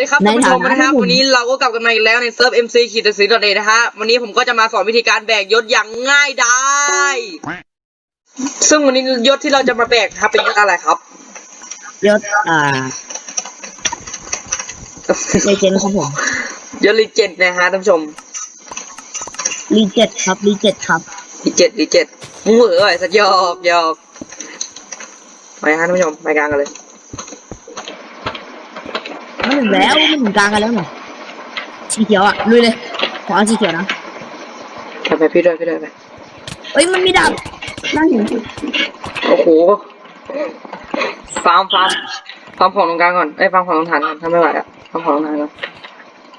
สวัสดีครับในท่านผู้ชมฐานะนะครับที่ผมวันนี้เราก็กลับกันมาอีกแล้วในเซิร์ฟ MC ขีดสีดอทเนะฮะวันนี้ผมก็จะมาสอนวิธีการแบกยศอย่างง่ายได้ซึ่งวันนี้ยศที่เราจะมาแบกนะครับเป็นยศอะไรครับ ยศอ่าเลเจนครับผมยศรีเจนนะฮะท่านผู้ชมรีเจ็ดครับรีเจ็ดครับรีเจนรีเจนมึงเหวอไอ้สัตว์หยอกหยอกไปฮะท่านผู้ชมไปกลางกันเลยมัน ถึงแล้วมันถึงกลางกันแล้วหน่อยสีเขียวอะลุยเลยขอเอาสีเขียวนะไปไปพี่ด้วยพี่ด้วยไปเอ้ยมันมีดาบน่าเห็นโอ้โหฟาร์มฟาร์มฟาร์มของตรงกลางก่อนไอ้ยฟาร์มของตรงฐานก่อนถ้าไม่ไหวอะฟาร์มของตรงฐานก่อน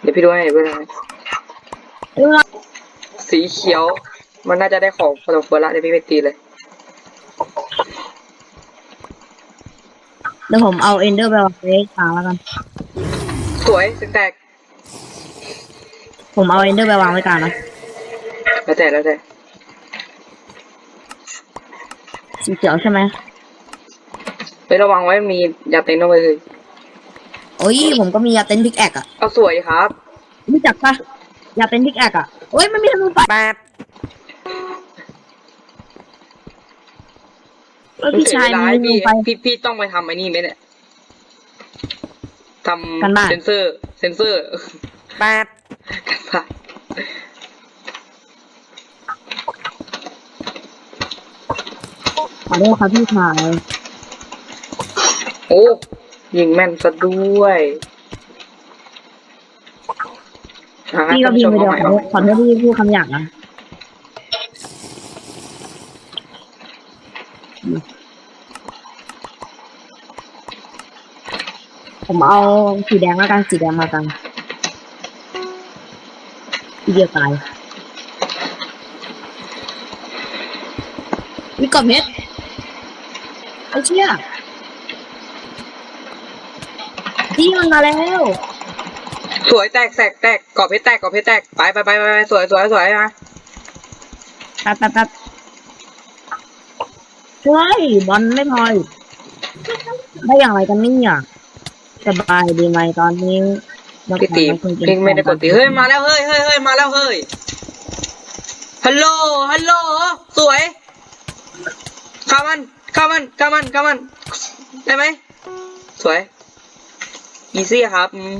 เดี๋ยวพี่ด้วยให้เดี๋ยวพี่ด้วยให้เอ้ยสีเขียว มันน่าจะได้ของพอสมควรละเดี๋ยวพี่ไปตีเลยเดี๋ยวผมเอาเอนเดอร์ไปวางไว้กลางแล้วกัน สวยแตกผมเอาเอนเดอร์ไปวางไว้กลางนะๆแล้วแต่แล้วแต่สีเขียวใช่ไหมไประวังไว้มียาเต็นเอาไว้เลยโอ้ยผมก็มียาเต้นพิกแอกอะเอาสวยครับรู้จักปะยาเต้นพิกแอกอะโอ้ยมันมีธนูไฟแปดเอ้ยพี่ชายมันมีเสีธเวลนูไฟพี่พี่พี่ต้องไปทำไอ้นี่ไหมเนี่ย ทกันบ้านำเซนเซอร์ เซนเซอร์แปดกันบ้านขอโทษครับพี่ชายโอ้ยิงแม่นซะด้วยอ่าพี่ก็ท่านพิผู้มชพ์มไปเอาเดียวใหม่ขอเอาโทใหม่ษขอโทษที่พูดคำหยาบนะ ผมเอาสีแดงแล้วกันสีแดงมากันทีเดียวตายวิกอบเม็ดไอ้เชี่ยที่มันมาแล้ว สวยแตกแตกแตกกรอบเพชรแตกกรอบเพชรแตกไปไปไปไปไปสวยสวยสวยนะแป๊บแป๊บแป๊บช่วยบอลไม่พออีกได้อย่างไรกันเนี่ย สบายดีไหมตอนนี้พี่ตีพี่ไม่ได้กดตีเฮ้ยมาแล้วเฮ้ยเฮ้ยเฮ้ยมาแล้วเฮ้ยฮัลโหลฮัลโหลสวยข้ามันข้ามันข้ามันข้ามัน ได้ไหมสวยอีซี่ครับอืม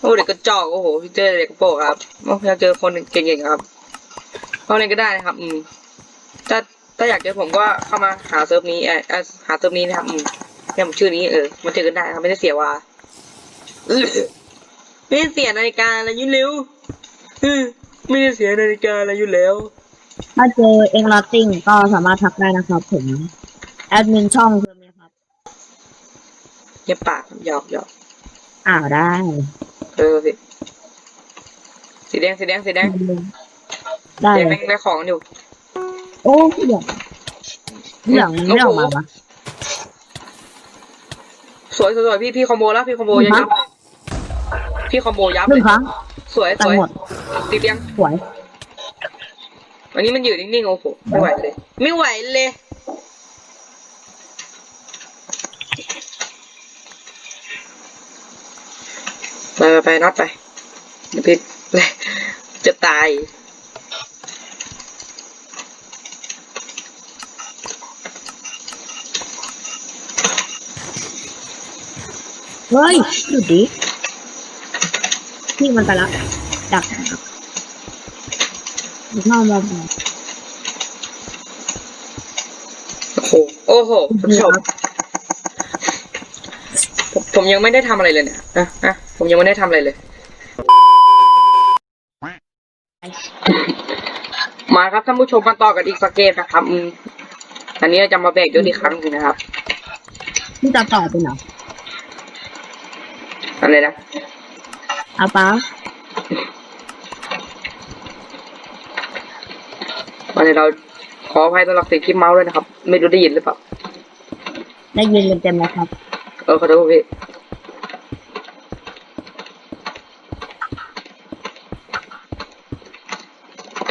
โอ้เด็กกระจอกโอ้โหพี่เจอเด็กกระโปรงครับโอ้อยากเจอคนเก่งๆครับเข้าเล่นก็ได้นะครับอืมถ้าถ้าอยากเจอผมก็เข้ามาหาเซิร์ฟนี้เออเอ่อหาเซิร์ฟนี้นะครับอืม เนี่ยผมชื่อนี้เออมาเจอกันได้ครับไม่ได้เสียเวลาอื้อไม่ได้เสียนาฬิกาอะไรอยู่แล้วอื้อไม่ได้เสียนาฬิกาอะไรอยู่แล้ว ถ้าเจอเอ็งลอตติ้งก็สามารถทักได้นะครับ ผมแอดมินช่องเพิ่มไหมครับเงียบปากหยอกหยอกอ้าวได้ เออสิสีแดงสีแดงสีแดงได้สีแดงเลแม่ยงได้ของอยู่ โอ้เหลืองเหลืองมันไม่ออกมาวะส วยสวยสวยพี่พี่คอมโบแล้วพี่คอมโบหนึ่ยังบครั้ยังบพี่คอมโบยับหเลนึ่ยงครั้งสวยสตายวยหมดติดเตียงสวยวันนี้มันอยู่นิ่งๆโอ้โหไม่ไหวเลย ไม่ไหวเลยไปไปไปนัดไปเดี๋ยวพี่จะตาย เฮ้ยหยุดดิที่มันไปละดักเข้ามาโอ้โหโอ้โหคุณผู้ชมผมผมยังไม่ได้ทำอะไรเลยเนี่ยนะนะผมยังไม่ได้ทำอะไรเลย มาครับท่านผู้ชมมาต่อกันอีกสักเกมนะครับอืมอันนี้เราจะมาแบกยศอีกครั้งหนึงนะครับที่จะต่อไปเหรอ อะไรนะเอาเปล่าวันนี้เราขออภัยสำหรับเสียงคลิปเมาส์ด้วยนะครับ ไม่รู้ได้ยินหรือเปล่า ได้ยินเต็มๆเลยครับ เออขอโทษพี่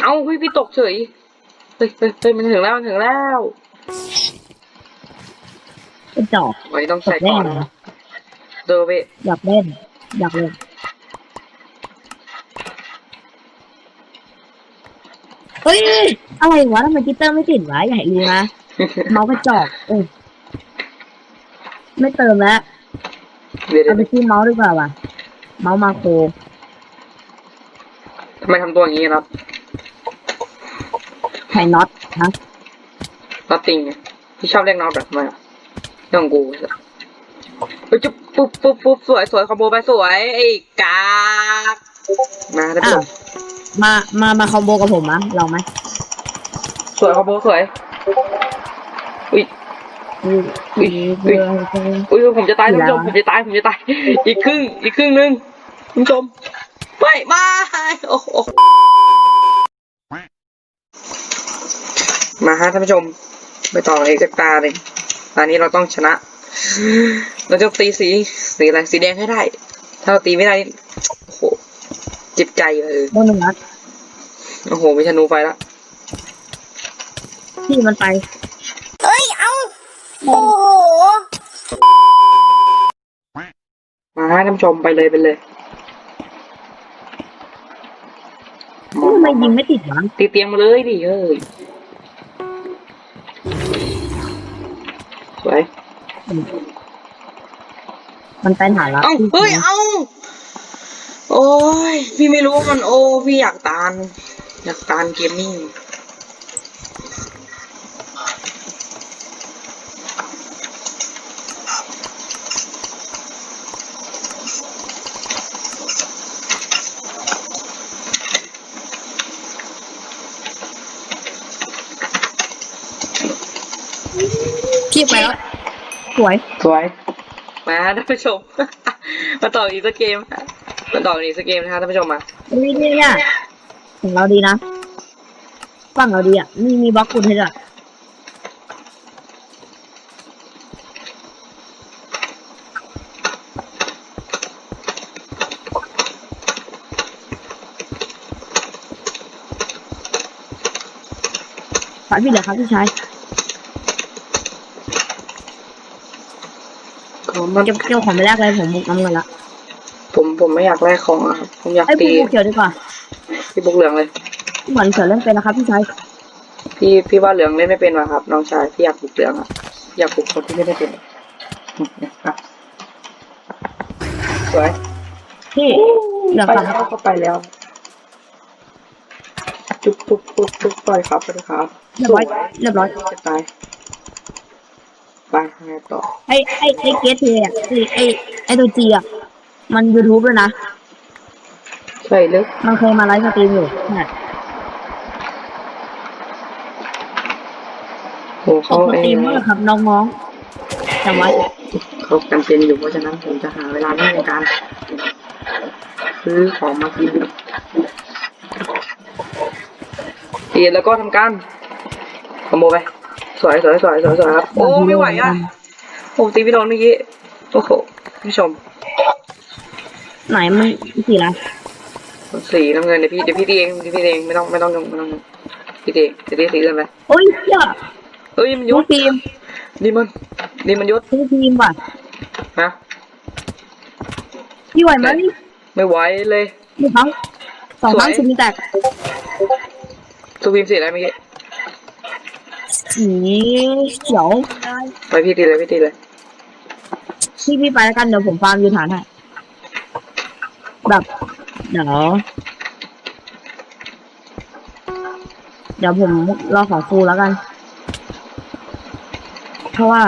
เอ้าเฮ้ยพี่ตกเฉย เฮ้ยเฮ้ยเฮ้ยมันถึงแล้วมันถึงแล้ว เป็นจอกวันนี้ต้องตใส่กได้ก่อนไงวะ ดูพี่อยากเล่น อยากเล่น เฮ้ย อะไรวะทำไมกิตเตอร์ไม่ติดวะอย่าให้รู้นะ เมาส์กระจอกเออไม่เติมแล้วเดี๋ยวเดี๋ยเอาวไปซื้อเมาส์ดีกว่าว่ะ เมาส์มาโครทำไมทำตัวอย่างนี้ครับไข่น็อตฮะน็อตติงไงพี่ชอบเรียกน็อตแบบทำไมอะเรื่องของกูเฮ้ยจุ๊บ ปุ๊บปุ๊บปุ๊บสวยสวยคอมโบไปสวยไอ้กากมาได้อ้าปุ๊วมา มา มาคอมโบกับผมมะลองไหมสวยคอมโบสวยอุ้ยอุ้ยอุ้ยอุ้ยอุ้ยผมจะตายคุณผู้ชมผมจะตายผมจะตายอีกครึ่งอีกครึ่งหนึงคุณผู้ชมไม่ไม่โอ้โหมาฮะท่านผู้ชม ไปต่ออีกสักตาหนึ่งตอนนี้เราต้องชนะ เราจะตีสีสีอะไรสีแดงให้ได้ ถ้าเราตีไม่ได้นี่โอ้โหเจ็บใจเลยโดนหนึ่งนัดโอ้โหมีธนูไฟละที่มันไปเอ้ยเอาโอ้โหมาฮะท่านผู้ชมไปเลยไปเลยทำไมยิงไม่ติดวะตีเตียงมาเลยดิเอ้ยสวย มันไปหาละเอ้าเฮ้ยเอ้าโอ้ยพี่ไม่รู้ว่ามันโอ้พี่อยากตานอยากตานเกมมิ่งขี้ไปแล้วสวย สวย มาท่านผู้ชม มาต่ออีกสักเกมมาต่ออีกสักเกมนะฮะท่านผู้ชมมานี่นี่เนี่ยของเราดีนะฝั่งเราดีอะมีมีบล็อกคุณให้ด้วยฝากพี่เหลือครับพี่ชาย ผมมันเก็บเกี่ยวของไม่แรกเลยผมบุกน้ำเงินละผมผมไม่อยากแลกของอะครับผมอยากไอ้ยตีพี่บุกเขียวดีกว่าพี่บุกเหลืองเลย เหมือนเขียวเล่นเป็นนะครับพี่ชายพี่พี่ว่าเหลืองเล่นไม่เป็นว่ะครับน้องชายพี่อยากบุกเหลืองอะอยากบุกคนที่ไม่ได้เป็นอะสวยพี่เหลือไปครับแล้วก็ไปแล้วจุ๊บปุ๊บปุ๊บปุ๊บไปครับไปเลยครับเรียบร้อยเรียบร้อยจะตาย ไปไงต่อไอ้ไอ้ไอ้เกสเทอะไอ้ไอ้ไอ้ตัวจีอะมันยูทูบด้วยนะ ใช่ลึกมันเคยมาไลฟ์สตรีมอยู่เนี่ยโอ้เขาสเอตรีงมเมอร์ครับน้องๆจำไว้เขากันเป็นอยู่เพราะฉะนั้นผมจะหาเวลาในการซื้อของมากินเตียนแล้วก็ทำการขโมยไป สวยสวยสวยสวยสวยครับ โอ้ไม่ไหวอะผมตีพี่โดนเมื่อกี้โอ้โหผู้ชม ไหนมันสีอะไรสีน้ำเงินเดี๋ยวพี่เดี๋ยวพี่ตีเองเดี๋ยวพี่ตีเองไม่ต้องไม่ต้องยุ่งไม่ต้องยุ่งพี่ตีเดี๋ยวพี่สีอื่นไปโอ้ยเจ้าเฮ้ยมันยูยุดทีมนี่มันนี่มันยุดยูทีมว่ะฮะพี่ไหวไหมไม่ไหวเลยหนึ่งครั้งสองครั้งสวยสุดมีแตกสุพิมสีอะไรเมื่อกี้ สีเขียวไปพี่ตีเลยพี่ตีเลยพี่พี่ไปแล้วกันเดี๋ยวผมฟาร์มยูฐานให้แบบเดี๋ยวเดี๋ยวผมรอของฟูแล้วกัน เพราะว่า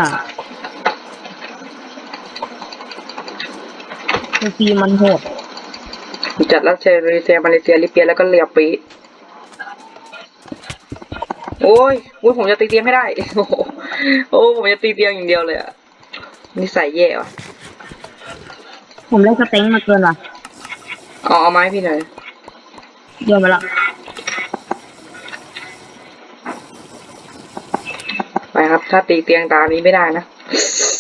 ตัวฟีมันโหดจัดรัสเซียมาเลเซียมาเลเซียลิเบียแล้วก็เลียปี โอ้ยโอ้ยผมจะตีเตียงไม่ได้ โอ้โหโอ้ผมจะตีเตียงอย่างเดียวเลยอะนิสัยแย่ว่ะ ผมเล่นสเต็งมาเกินว่ะเอาเอาไม้พี่หน่อยโยนไปละไปครับ ถ้าตีเตียงตามนี้ไม่ได้นะ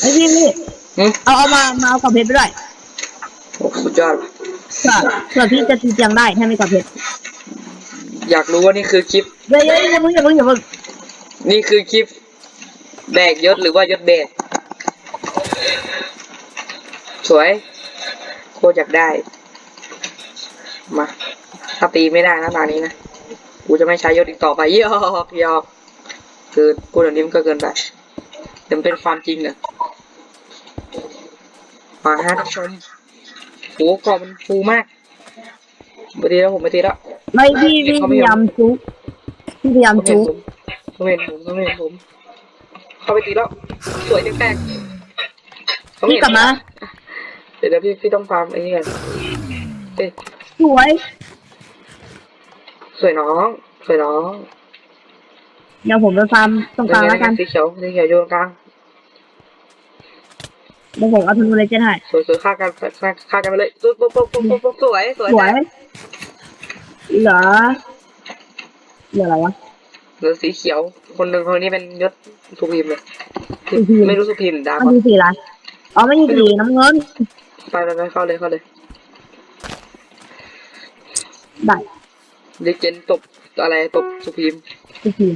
ไอ้ยพี่พี่หึเอาเอามามาเอากับเพชรไปด้วยโอ้สุดยอดว่ะ เผื่อเผื่อพี่จะตีเตียงได้ถ้าไม่กับเพชร อยากรู้ว่านี่คือคลิปเฮ้ยเฮ้ยอย่าเพิ่งอย่าเพิ่งอย่าเพิ่งนี่คือคลิป แบกยศหรือว่ายศแบกสวย โคตรอยากได้ มาถ้าตีไม่ได้นะตอนนี้นะ กูจะไม่ใช้ยศอีกต่อไปยอกยอกคือพูดแบบนี้มันก็เกินไปแต่มันเป็นความจริงอะมาฮะท่านผู้ชมโหกรอบมันฟูมากไม่ตีแล้วผมไม่ตีแล้ว ไม่พี่พี่พยายามจุกพี่พยายามเขาเห็จุนกผมเขาเห็นผมเขาเห็นผม เข้าไปตีแล้ว สวยแปลกๆเขาพี่เห็นกลับมาเดี๋ยวเดี๋ยวพี่พี่ต้องฟาร์มไอ้นี่ก่อนเอ้ยสวย สวยน้อง สวยน้อง เดี๋ยวผมไปฟาร์มตรงกลางแล้วกัน สีเขียวสีเขียวอยู่ตรงกลางเดี๋ยวผมเอาธนูเลยเจนให้สวยสวยฆ่ากันฆ่าฆ่ากันไปเลยปุ๊บปุ๊บปุ๊บปุ๊บปุ๊บปุ๊บสวยสวยสวย เหลือเหลืออะไรวะเหลือสีเขียว คนหนึ่งคนนี้เป็นยศสุพีมเลยสุพีมไม่รู้สุพีมหรือดามันวะมีสีอะไรอ๋อไม่มีสีน้ำเงินไปไปไปเข้าเลยเข้าเลยได้ดิเจนตบอะไรตบสุพีมสุพีม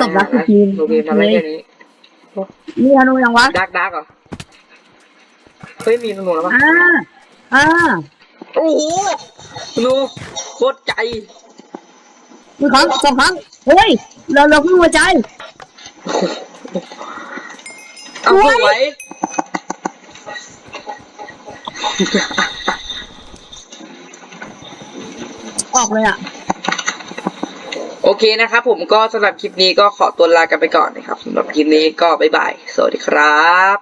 ตบรักสุพีมสุพีมทำอะไรแค่นี้มีธนูยังวะดักดักเหรอเฮ้ยมีธนูแล้วปะอ่าอ่า โอ้โหธนูโคตรใจหนึ่งครั้งสองครั้งเฮ้ยเราเราเพิ่งหัวใจเอาสวยสวยออกเลยอะ โอเคนะครับผมก็สำหรับคลิปนี้ก็ขอตัวลากันไปก่อนนะครับสำหรับคลิปนี้ก็บ๊ายบาย สวัสดีครับ